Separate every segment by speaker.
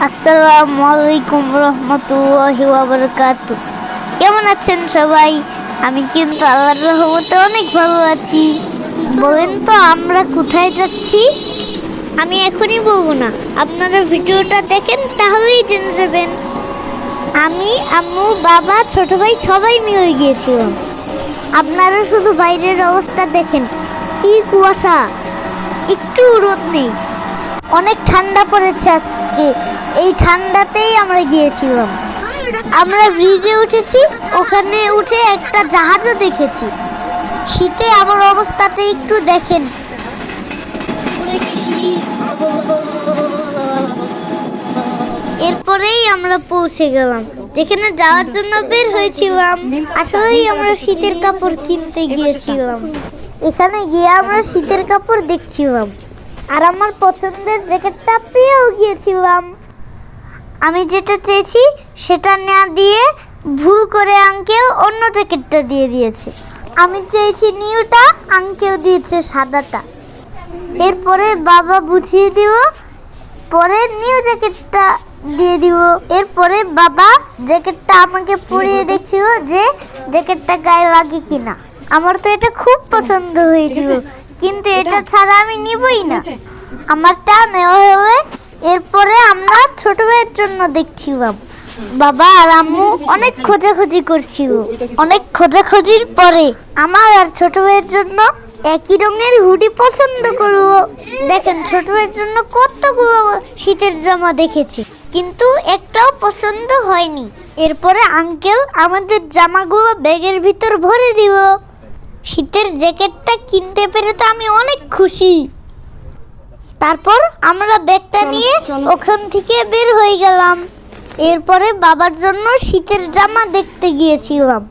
Speaker 1: আসসালামু আলাইকুম রহমতুল্লাহি ওয়াবারাকাতু কেমন আছেন সবাই? আমি কিন্তু আল্লাহর রহমতে অনেক ভালো আছি। বলেন তো, আমরা কোথায় যাচ্ছি? আমি এখনই বলব না। আপনারা ভিডিওটা দেখেন, তাহলেই জেনে যাবেন। আমি, আম্মু, বাবা, ছোট ভাই সবাই মিলে গিয়েছিলাম। আপনারা শুধু বাইরের অবস্থা দেখেন। কি কুয়াশা! একটু রোদ নেই। অনেক ঠান্ডা পড়েছে আজকে। এই ঠান্ডাতেই আমরা গিয়েছিলাম। আমরা ব্রিজে উঠেছি, ওখানে উঠে একটা জাহাজও দেখেছি। শীতে আমার অবস্থাতে একটু দেখেন। এরপরেই আমরা পৌঁছে গেলাম। যেখানে যাওয়ার জন্য বের হয়েছিলাম, আসলেই আমরা শীতের কাপড় কিনতে গিয়েছিলাম। এখানে গিয়ে আমরা শীতের কাপড় দেখছিলাম। আর আমার পছন্দের জ্যাকেটটা পেয়েও গিয়েছিলাম। আমি যেটা চেয়েছি সেটা না দিয়ে ভুল করে আঙ্কেল অন্য জ্যাকেটটা দিয়ে দিয়েছে। আমি চেয়েছি নিউটা আঙ্কেল দিয়েছে সাদাটা। এরপরে বাবা বুঝিয়ে দিব, পরে নিউ জ্যাকেটটা দিয়ে দিব। এরপরে বাবা জ্যাকেটটা আমাকে পরিয়ে দেখছিল যে জ্যাকেটটা গায়ে লাগে কিনা। আমার তো এটা খুব পছন্দ হয়েছিল। কিন্তু এটা ছাড়া আমি নিবই না। আমারটা নেওয়া হলে এরপরে আমরা ছোট ভাইয়ের জন্য দেখছি বাবু বাবা আর আম্মু অনেক খোঁজাখুঁজি করছিল। অনেক খোঁজাখুঁজির পরে আমার আর ছোট ভাইয়ের জন্য একই রঙের হুডি পছন্দ করব দেখেন ছোট ভাইয়ের জন্য কতগুলো শীতের জামা দেখেছি কিন্তু একটাও পছন্দ হয়নি। এরপরে আঙ্কেল আমাদের জামাগুলো ব্যাগের ভিতর ভরে দিব শীতের জ্যাকেটটা কিনতে পেরে তো আমি অনেক খুশি। তারপর আমরা ব্যাগটা নিয়ে ওখান থেকে বের হয়ে গেলাম। এরপরে বাবার জন্য শীতের জামা দেখতে গিয়েছিলাম।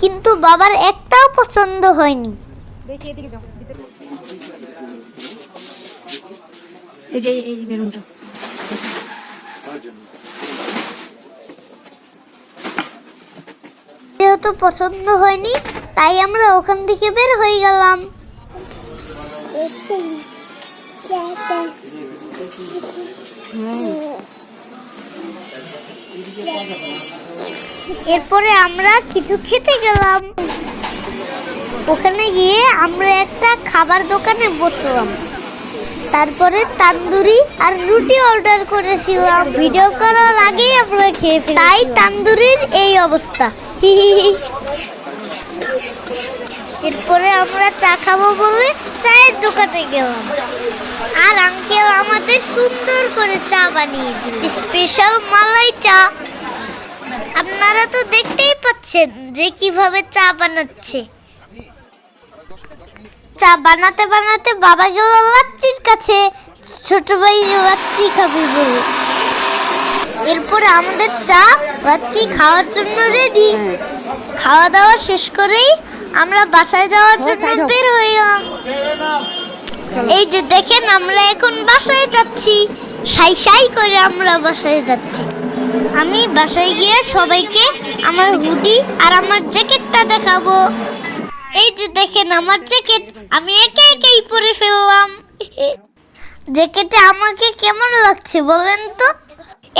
Speaker 1: কিন্তু বাবার একটাও পছন্দ হয়নি।
Speaker 2: এই যে এই বেলুনটা।
Speaker 1: যেহেতু পছন্দ হয়নি তাই আমরা ওখান থেকে বের হয়ে গেলাম। এরপরে আমরা কিছু খেতে গেলাম। ওখানে গিয়ে আমরা একটা খাবার দোকানে বসলাম। তারপরে তান্দুরি আর রুটি অর্ডার করেছিলাম। ভিডিও করার আগেই আমরা খেয়ে তাই তান্দুরির এই অবস্থা। এরপরে আমরা চা খাব বলে চায়ের দোকানে গেলাম। আর আঙ্কেল আমাদের সুন্দর করে চা বানিয়ে দিল স্পেশাল মালাই চা। আপনারা তো দেখতেই পাচ্ছেন যে কীভাবে চা বানাচ্ছে। চা বানাতে বানাতে বাবা গেল লাচ্চির কাছে। ছোট ভাই লাচ্চি খাবে বলে। এরপরে আমাদের চা লাচ্চি খাওয়ার জন্য রেডি খাওয়া দাওয়া শেষ করেই আমরা বাসায় যাওয়ার জন্য বের গেলাম এই যে দেখেন আমরা এখন বাসায় যাচ্ছি। সাই সাই করে আমরা বাসায় যাচ্ছি। আমি বাসায় গিয়ে সবাইকে আমার হুডি আর আমার জ্যাকেটটা দেখাবো। এই যে দেখেন আমার জ্যাকেট। আমি একে একেই পরে ফেললাম। জ্যাকেটে আমাকে কেমন লাগছে বলেন তো?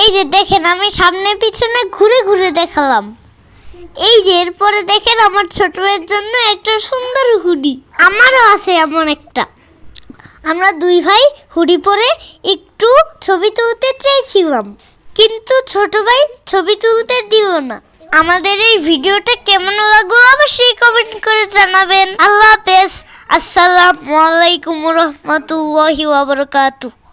Speaker 1: এই যে দেখেন আমি সামনে পিছনে ঘুরে ঘুরে দেখালাম। এই যে, এরপরে দেখেন আমার ছোট ভাইয়ের জন্য একটা সুন্দর হুডি। আমারও আছে এমন একটা। আমরা দুই ভাই হুডি পরে একটু ছবি তুলতে চেয়েছিলাম কিন্তু ছোট ভাই ছবি তুলতে দিও না। আমাদের এই ভিডিওটা কেমন লাগল অবশ্যই কমেন্ট করে জানাবেন। আল্লাহ হাফেজ। আসসালামু আলাইকুম রহমতুল্লাহি ওয়া বারাকাতুহু।